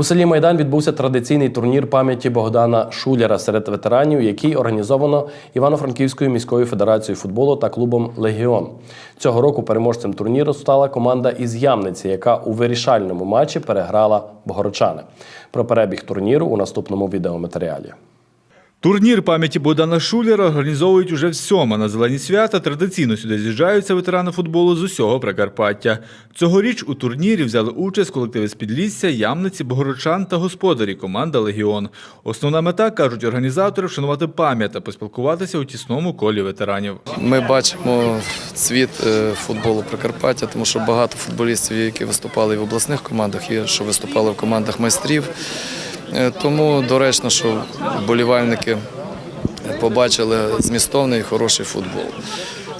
У селі Майдан відбувся традиційний турнір пам'яті Богдана Шуляра серед ветеранів, який організовано Івано-Франківською міською федерацією футболу та клубом Легіон. Цього року переможцем турніру стала команда із Ямниці, яка у вирішальному матчі переграла Богородчани. Про перебіг турніру у наступному відеоматеріалі. Турнір пам'яті Богдана Шулера організовують уже всьома на зелені свята. Традиційно сюди з'їжджаються ветерани футболу з усього Прикарпаття. Цьогоріч у турнірі взяли участь колективи з Підлісся, Ямниці, Богородчан та господарі команда Легіон. Основна мета, кажуть організатори, вшанувати пам'ять та поспілкуватися у тісному колі ветеранів. Ми бачимо цвіт е, футболу Прикарпаття, тому що багато футболістів, які виступали і в обласних командах, є, що виступали в командах майстрів. Е, Тому доречно, що вболівальники побачили змістовний і хороший футбол.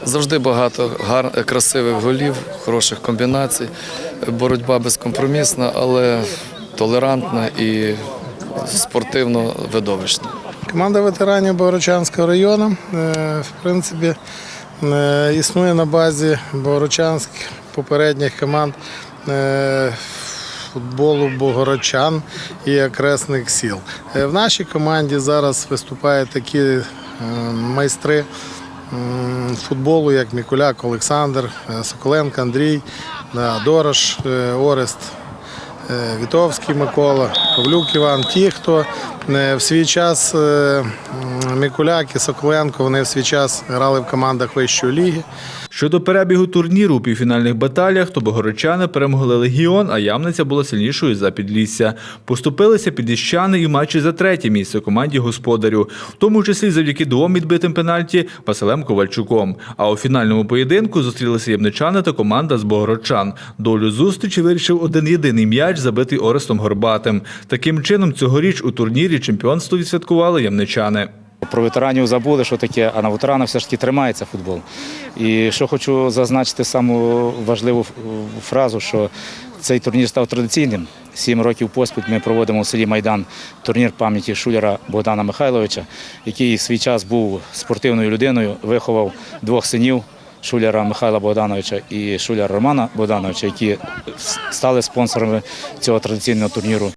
Завжди багато гар... красивих голів, хороших комбінацій. Боротьба безкомпромісна, але толерантна і спортивно видовищна. Команда ветеранів Богородчанського району, е, в принципі, е, існує на базі Богородчанських попередніх команд футболу Богородчан і окресних сіл. Е, В нашій команді зараз виступають такі е, майстри футболу, як Мікуляк Олександр, е, Соколенко Андрій, Дорош, Орест Вітовський Микола, Павлюк Іван. Ті, хто е, в свій час е, Микуляк і Соколенко, вони в свій час грали в командах вищої ліги. Щодо перебігу турніру у півфінальних баталіях, то богородчани перемогли Легіон, а Ямниця була сильнішою за Підлісся. Поступилися підіщани і в матчі за третє місце команді господарю, в тому числі завдяки двом відбитим пенальті Василем Ковальчуком. А у фінальному поєдинку зустрілися ємничани та команда з богородчан. Долю зустрічі вирішив один єдиний м'яч, забитий Орестом Горбатим. Таким чином, цьогоріч у турнірі чемпіонство відсвяткували ямничани. Про ветеранів забули, що таке, а на ветерана все ж таки тримається футбол. І що хочу зазначити саму важливу фразу, що цей турнір став традиційним. Сім років поспіль ми проводимо у селі Майдан турнір пам'яті Шуляра Богдана Михайловича, який в свій час був спортивною людиною, виховав двох синів. Шуляра Михайла Богдановича і Шуляра Романа Богдановича, які стали спонсорами цього традиційного турніру.